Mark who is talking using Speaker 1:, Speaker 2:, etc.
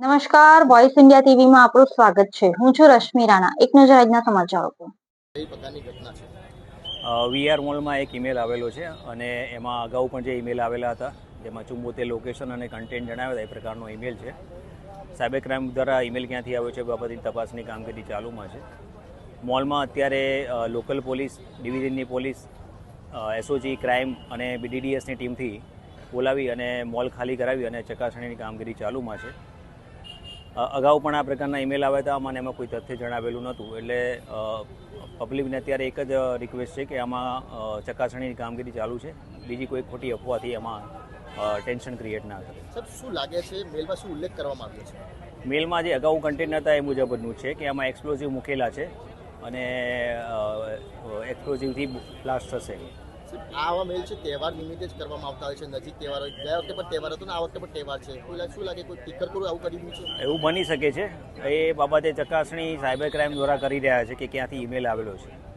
Speaker 1: નમસ્કાર voice India ટીવીમાં આપણું સ્વાગત છે. હું છું રશ્મિ રાણા. એક નજર આજના સમાચારો પર.
Speaker 2: વીઆર મોલમાં એક ઈમેલ આવેલો છે અને એમાં અગાઉ પણ જે ઈમેલ આવેલા હતા જેમાં ચુંબોતેર લોકેશન અને કન્ટેન્ટ જણાવ્યા હતા એ પ્રકારનો ઈમેલ છે. સાયબર ક્રાઇમ દ્વારા ઈમેલ ક્યાંથી આવ્યો છે બાબતની તપાસની કામગીરી ચાલુમાં છે. મોલમાં અત્યારે લોકલ પોલીસ ડિવિઝનની પોલીસ એસઓજી ક્રાઇમ અને બીડીડીએસની ટીમથી બોલાવી અને મોલ ખાલી કરાવી અને ચકાસણીની કામગીરી ચાલુમાં છે. અગાઉ પણ આ પ્રકારના ઈમેલ આવ્યા હતા મને એમાં કોઈ તથ્ય જણાવેલું નહોતું. એટલે પબ્લિકને અત્યારે એક જ રિક્વેસ્ટ છે કે આમાં ચકાસણીની કામગીરી ચાલુ છે. બીજી કોઈ ખોટી અફવાથી એમાં ટેન્શન ક્રિએટ ના કરે
Speaker 3: સર શું લાગે છે મેલમાં શું ઉલ્લેખ કરવામાં આવ્યો છે?
Speaker 2: મેલમાં જે અગાઉ કન્ટેન્ટ હતા એ મુજબનું છે કે આમાં એક્સપ્લોઝિવ મૂકેલા છે અને એક્સપ્લોઝિવથી બ્લાસ્ટ થશે.
Speaker 3: આવા મેલ છે, તહેવાર નિમિત્તે જ કરવામાં આવતા હોય છે, નજીક તહેવાર ગયા વખતે પણ તહેવાર હતો ને આ વખતે પણ તહેવાર છે. કોઈ શું લાગે? કોઈ ટીકર કરું આવું કરી દીધું છે?
Speaker 2: એવું બની શકે છે. એ બાબતે ચકાસણી સાયબર ક્રાઇમ દ્વારા કરી રહ્યા છે કે ક્યાંથી ઈમેલ આવેલો છે.